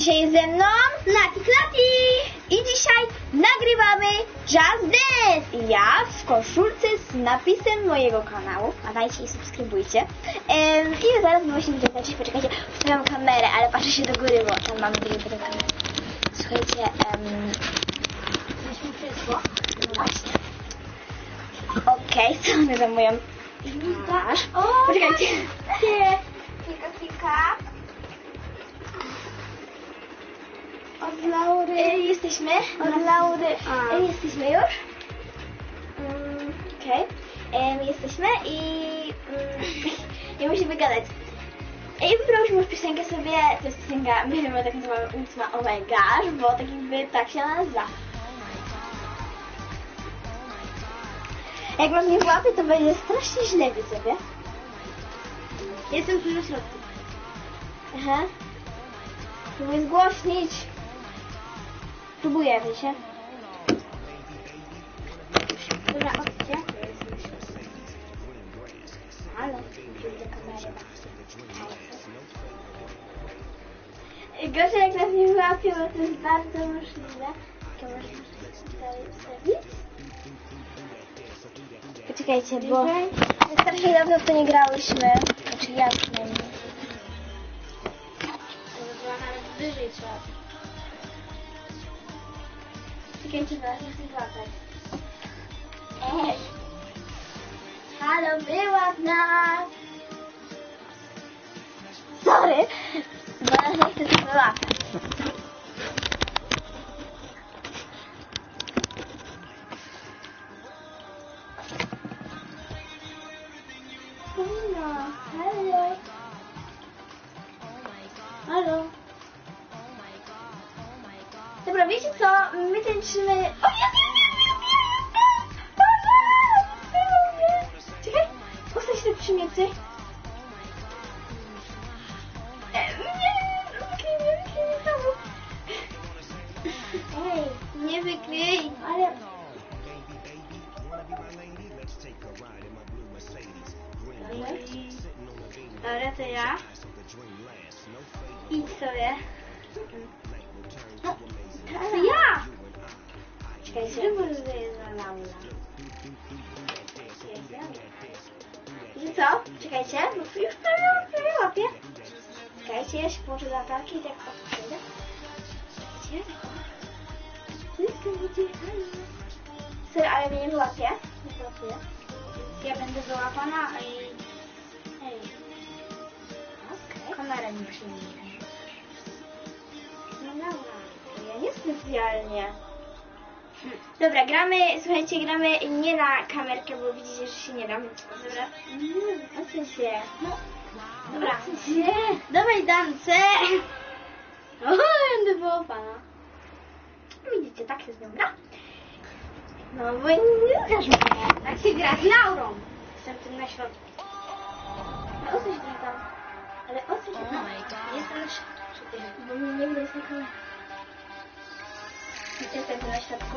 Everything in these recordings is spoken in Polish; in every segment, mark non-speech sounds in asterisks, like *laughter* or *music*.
Dzisiaj ze mną Nati Klati i dzisiaj nagrywamy Just Dance. I ja w koszulce z napisem mojego kanału, a dajcie i subskrybujcie. Em, i zaraz właśnie będziemy tańczyć, poczekajcie, ustawiam kamerę, ale patrzę się do góry, bo tam mamy drugie potem kamerę Słuchajcie, um, coś mi przyszło, no właśnie. Okej, co one za moją twarz? Poczekajcie. Kilka, kilka Od Laury. E, jesteśmy. Od Laury. E, jesteśmy już. Mm, Okej. Okay. Jesteśmy i mm, *laughs* nie musimy gadać. I wybrałyśmy już piosenkę sobie, to jest piosenka, my ją tak nazywamy ósma Oh My Gosh, bo tak jakby tak się nazywa. Jak mam nie łapy, to będzie strasznie źle, sobie. Jestem tu na środku. Aha. Próbuję zgłośnić. Próbuję, wiecie. Dobra, odcie. Halo, do kamery. Gorzej jak nas nie łapią, bo to jest bardzo możliwe. To można tutaj ustawić. Poczekajcie, bo strasznie dawno w to nie grałyśmy. Znaczy ja przynajmniej. Czekajcie, bo ja chcę złapać. Ej! Halo, była w nas! Sorry, bo ja nie chcę się ale... Dobra, to ja. Idź sobie. No, to ja! Czekajcie. Że co? Czekajcie, bo tu już prawie, łapię. Czekajcie, ja się położę latarki i tak o, przejdę. Czekajcie, tak Sorry, ale mnie nie wyłapie. Nie wyłapuję. Ja będę wyłapana i... Ej. Okej. Kamera mi przyjmie. No dobra, ja nie specjalnie. Hmm. Dobra, gramy, słuchajcie, gramy nie na kamerkę, bo widzicie, że się nie dam. Dobra, mm, odsuń się. No, dobra, odsuń się. Dawaj dance. *laughs* O, będę było pana. Widzicie, tak się z nią gra. No, bo nie. Tak się gra z Laurą. Jestem tym na środku. No, odsuń się tam. Ale odsuń się tam. Jestem na środku. Bo mnie nie widać na kamerze. Jestem tu na środku.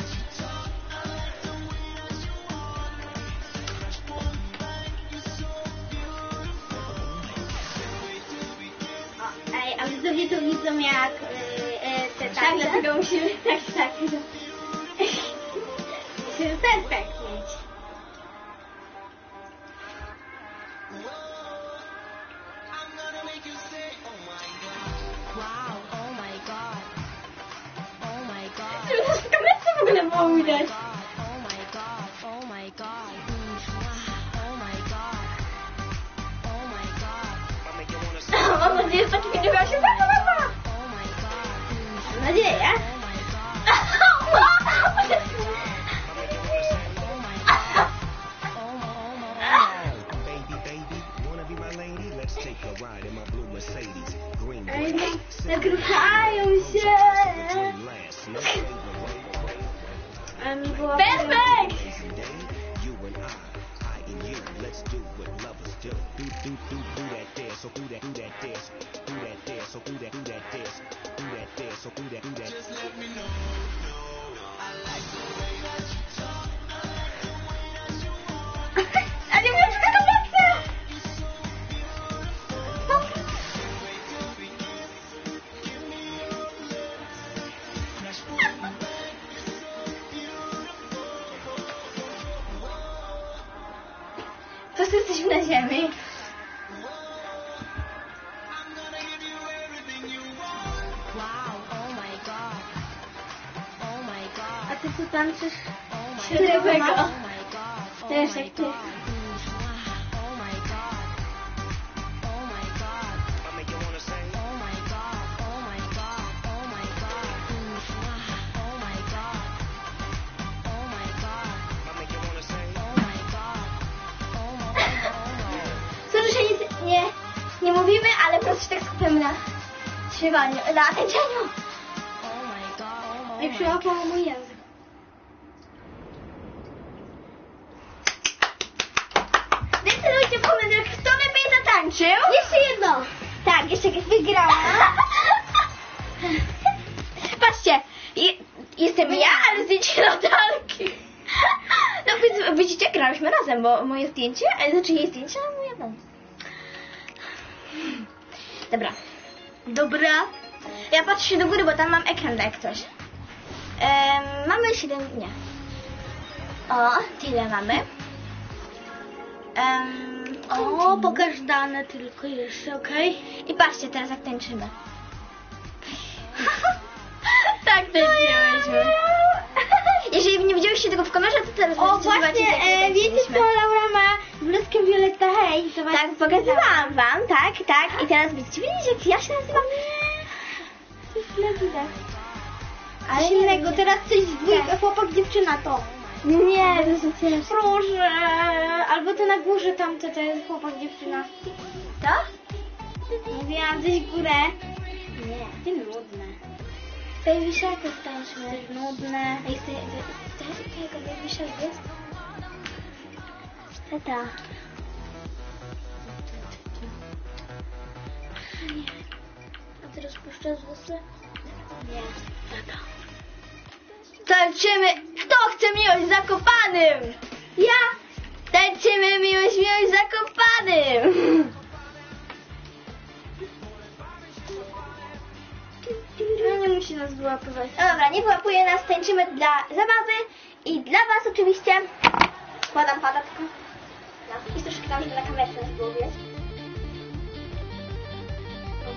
Widzowie to widzą jak y, y, te tak, dlatego musimy tak, tak. Musimy perfekt mieć. Wow. Oh my god. Oh my god. Żeby nas w kamerce w ogóle było widać. God. Baby, baby, wanna be my lady? Let's take a ride in my Oh my god. Sorry, że nic nie, nie mówimy, ale po prostu się tak skupiamy na śpiewaniu, na tańczeniu. Oh my god. Oh my I przyłapał mój język. Decydujcie w komentarzach, kto lepiej zatańczył. Jeszcze jedno. Tak, jeszcze wygrała. Patrzcie, je, jestem ja, ale zdjęcie Natalki. No więc widzicie, grałyśmy razem, bo moje zdjęcie, ale znaczy jej zdjęcie, a moje no. Dobra. Dobra. Ja patrzę się do góry, bo tam mam ekran jak coś. Em, mamy 7, nie. O, tyle mamy. Em, O, pokaż dane tylko jeszcze, okej? I patrzcie teraz jak tańczymy. *laughs* tak tańczyłyśmy. *laughs* Jeżeli nie widzieliście tego w kamerze, to teraz O, właśnie, jak e, wiecie tańczyliśmy. co Laura ma z bluzkiem Violetta Hej? Tak, pokazywałam wam, tak, tak. I teraz będziecie wiedzieć, jak ja się nazywam. To jest źle widać. Ale Coś innego, teraz coś z dwójka, Tak. chłopak, dziewczyna to. Nie, to jest ciężko. Proszę, albo to na górze tamte, to jest chłopak, dziewczyna. Co? Mówiłam w górę. Nie. Ty nudne. Baby Shark tańczymy. Coś nudne. Ej, ty, ty, ty, ty, tego Baby Shark jest? Tata. Nie. A ty rozpuszczasz włosy? Nie. Tata. Tańczymy! Kto chce miłość Zakopanym? Ja! Tańczymy miłość, miłość Zakopanym! No nie musi nas wyłapywać. No dobra, nie wyłapuje nas, tańczymy dla zabawy i dla was oczywiście. Składam pada tylko. No, i troszkę tam, żeby na kamerce nas było widać.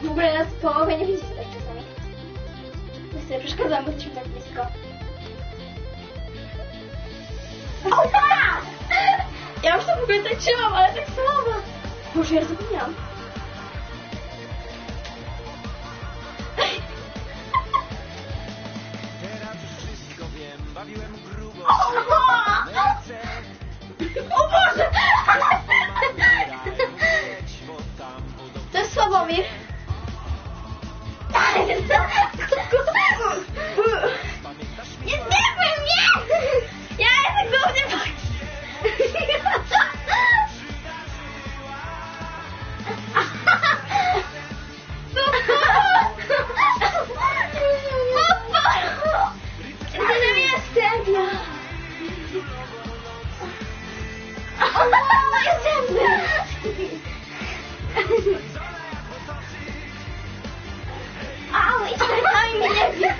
W ogóle nas w połowie nie widzicie tak czasami. My sobie przeszkadzamy, bo jesteśmy tak blisko. Opa! Ja już to w ogóle tańczyłam, ale tak słabo. Boże, ja zapomniałam. Teraz wszystko wiem, bawiłem grubo. Au, tak, oj, mnie nie wiem.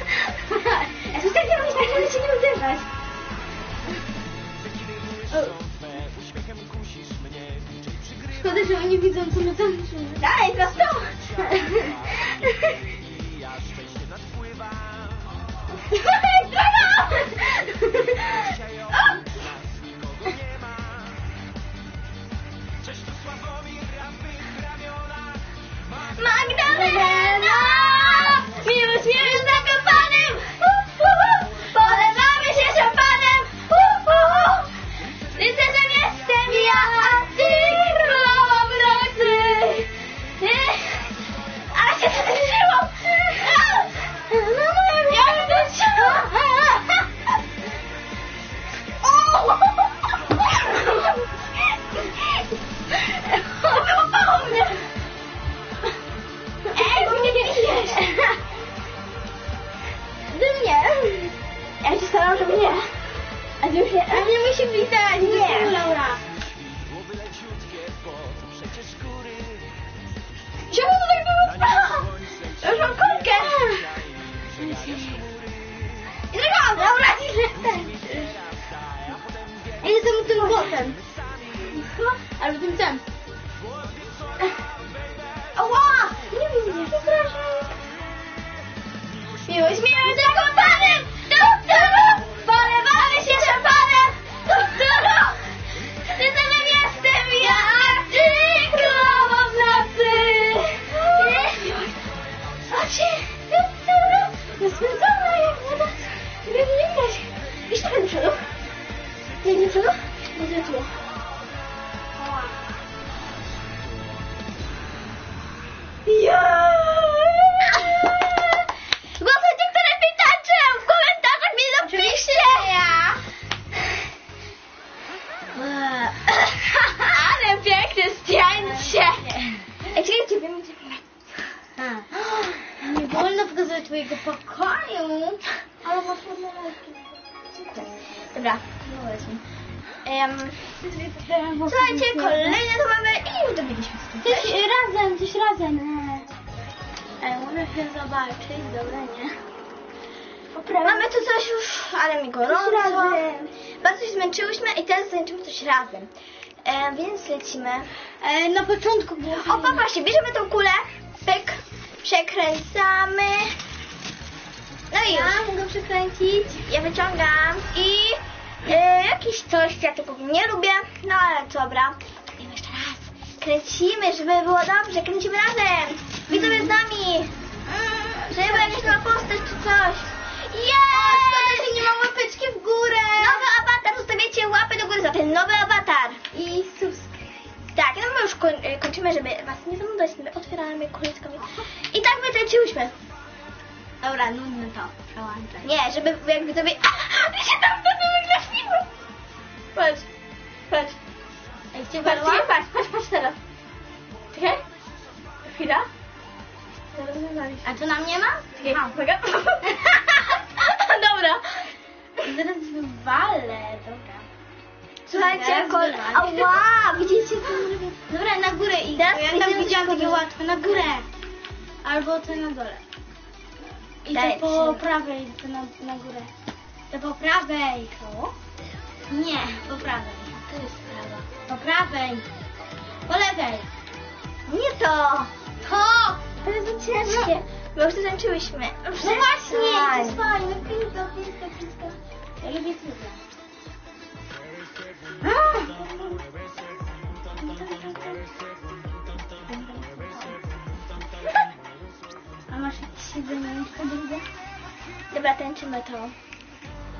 Ja się tak nie tak żeby się nie uderzyć. Szkoda, że oni widzą, co my tańczymy. Dalej, prosto! Magdalena! nie. Ja się staram, żeby nie. A już nie. A nie musi witać, nie. Laura. Czemu tutaj było Ja Już mam kulkę. I drugą, Laura, nie Idę temu tym botem. Albo tym tem. Ała! Nie widzę, przepraszam przepraszam. Miłość miałem taką panem! Tu, twojego pokoju. Ale masz ładne. Dobra, no weźmy. Um, słuchajcie, kolejne to mamy i już dobiliśmy tym. Coś razem, coś razem. Ale muszę się zobaczyć, dobra, nie? Mamy tu coś już, ale mi gorąco. razem. Bardzo się zmęczyłyśmy i teraz zaliczymy coś razem. E, więc lecimy. E, na początku było... O, popatrzcie, bierzemy tą kulę, pyk, przekręcamy. Przekręcić. Ja wyciągam i e, jakieś coś, ja tego nie lubię, no ale dobra. I jeszcze raz. Kręcimy, żeby było dobrze, kręcimy razem. Widzowie z nami. Mm, żeby była jakaś nowa postać czy coś. Jest! Szkoda, że nie ma łapeczki w górę. Nowy awatar, zostawiacie łapę do góry za ten nowy awatar. I subskrypcja. Tak, no my już y, kończymy, żeby was nie zanudzać, my otwieramy kuleczkami. I tak wytrąciłyśmy. Dobra, nudne to. Przełączaj. Nie, żeby jakby tobie... A, się tam wtedy wygaśniło. Patrz, patrz. Ej, cię Patrz, czekaj, patrz, patrz, patrz teraz. Czekaj. Chwila. Zaraz wywalisz. A tu nam nie ma? Czekaj, uwaga. *laughs* Dobra. Zaraz wywalę, dobra. Słuchajcie, kol... Ała, widzicie co zrobię? Dobra, na górę idź. Ja tam widziałam takie łatwe. Na górę. Albo to na dole. I Daj, to po prawej, to na, na górę. To po prawej. To? Nie, po prawej. To jest prawa. Po prawej. Po lewej. Nie to. To! To jest ciężkie. My już to zaczęłyśmy. No właśnie, to jest fajne. Piękno, piękno, piękno. Ja lubię cudze. Jeszcze drugie? Dobra, tańczymy to.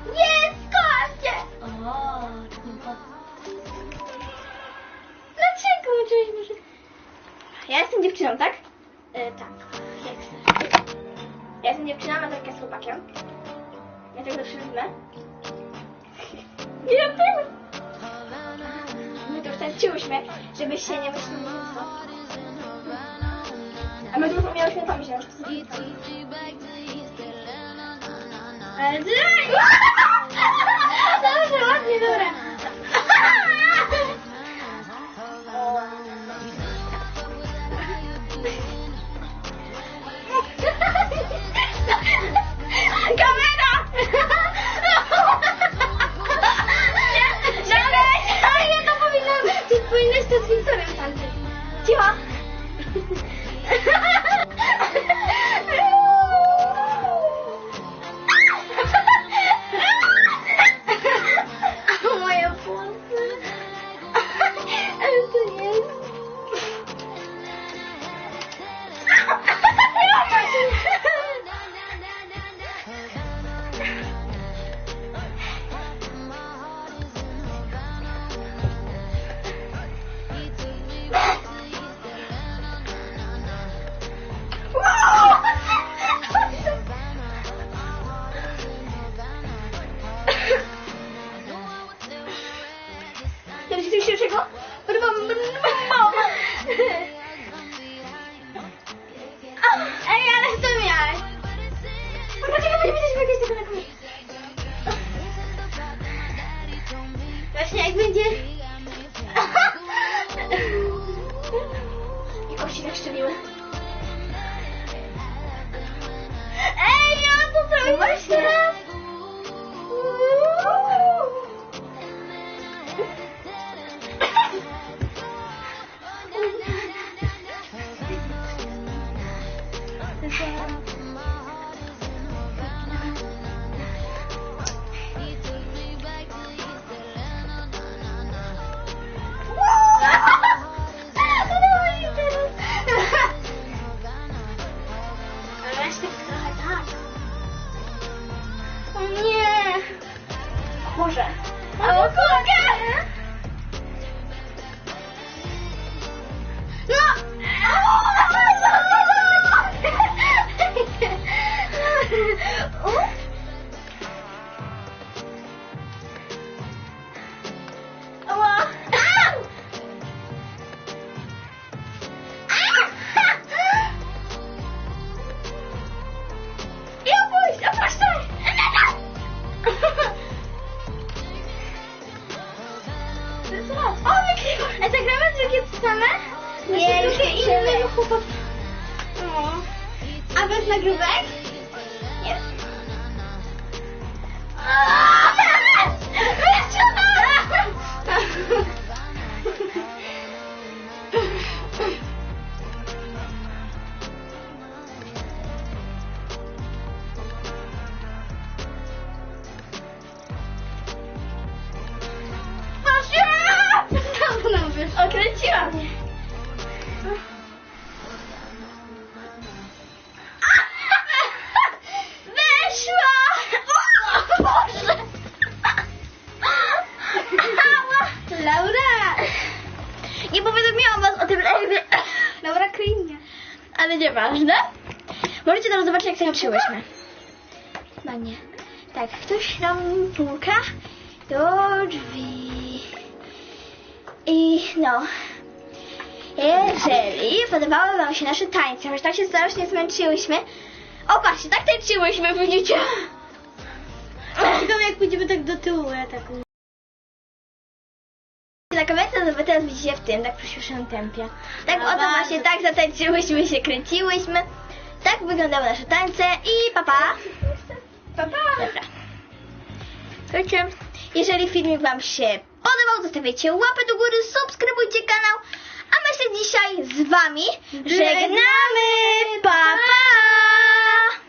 Jest, kochanie! O, po... Dlaczego uczyliśmy, że... Ja jestem dziewczyną, tak? E, tak. Jak chcesz. Ja jestem dziewczyną, a tak jest chłopakiem. Ja tak zawsze wezmę. Nie wiem. My to już tańczyłyśmy, żeby się nie myśleć co. A my tu miałyśmy to mi się Ale zraj! *laughs* Dobrze, ładnie, dobra. Kości tak szczeliły. Ej, ja to Albo O, jakie... A zagramy drugie to same? Nie, już nie innego chłopaka. O. A bez nagrówek? Nie. Okręciła *laughs* Jak tańczyłyśmy. No nie. Tak, ktoś nam puka do drzwi. I no. Jeżeli podobały wam się nasze tańce, choć tak się strasznie zmęczyłyśmy. O, patrzcie, tak tańczyłyśmy, widzicie? Ciekawe jak pójdziemy tak do tyłu, ja tak... Na to wy teraz widzicie w tym, tak przyspieszonym tempie. Tak No oto bardzo. właśnie tak zatańczyłyśmy się, kręciłyśmy tak wyglądały nasze tańce i papa. PAPA. Dobra. Słuchajcie, jeżeli filmik Wam się podobał, zostawiajcie łapę do góry, subskrybujcie kanał, a my się dzisiaj z Wami żegnamy. Pa, pa.